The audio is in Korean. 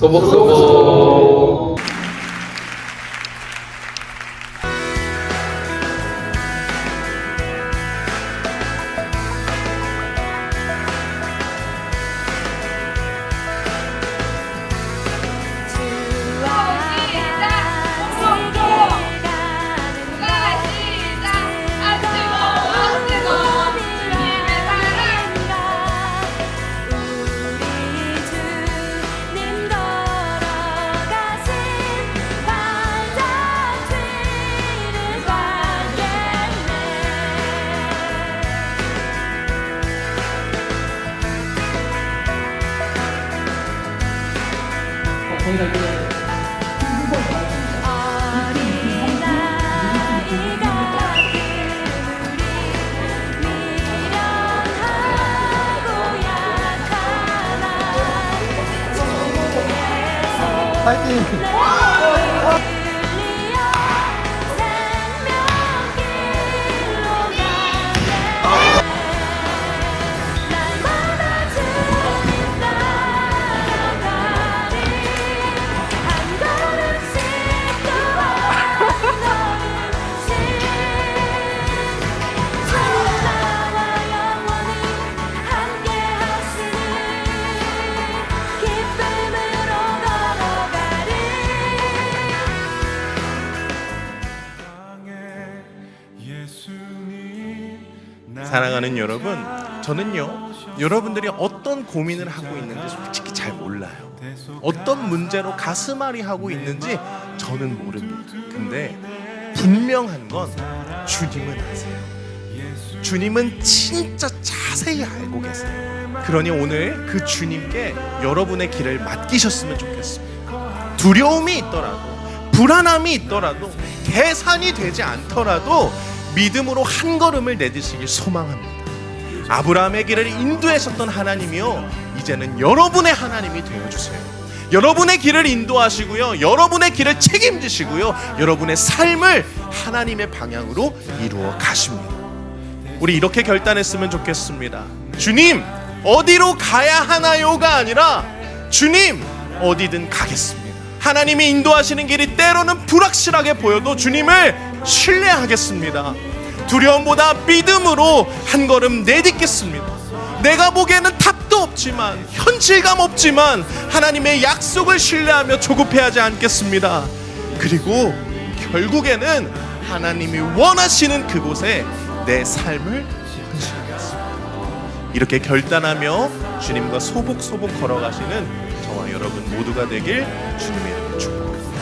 소복소복. 저희가 이제 파이팅! 사랑하는 여러분, 저는요, 여러분들이 어떤 고민을 하고 있는지 솔직히 잘 몰라요. 어떤 문제로 가슴앓이 하고 있는지 저는 모릅니다. 근데 분명한 건 주님은 아세요. 주님은 진짜 자세히 알고 계세요. 그러니 오늘 그 주님께 여러분의 길을 맡기셨으면 좋겠습니다. 두려움이 있더라도, 불안함이 있더라도, 계산이 되지 않더라도 믿음으로 한 걸음을 내딛으길 소망합니다. 아브라함의 길을 인도하셨던 하나님이요, 이제는 여러분의 하나님이 되어주세요. 여러분의 길을 인도하시고요, 여러분의 길을 책임지시고요, 여러분의 삶을 하나님의 방향으로 이루어 가십니다. 우리 이렇게 결단했으면 좋겠습니다. 주님, 어디로 가야 하나요가 아니라 주님, 어디든 가겠습니다. 하나님이 인도하시는 길이 때로는 불확실하게 보여도 주님을 신뢰하겠습니다. 두려움보다 믿음으로 한 걸음 내딛겠습니다. 내가 보기에는 답도 없지만 현실감 없지만 하나님의 약속을 신뢰하며 조급해하지 않겠습니다. 그리고 결국에는 하나님이 원하시는 그곳에 내 삶을 헌신하겠습니다. 이렇게 결단하며 주님과 소복소복 걸어가시는 저와 여러분 모두가 되길 주님의 이름으로 축복합니다.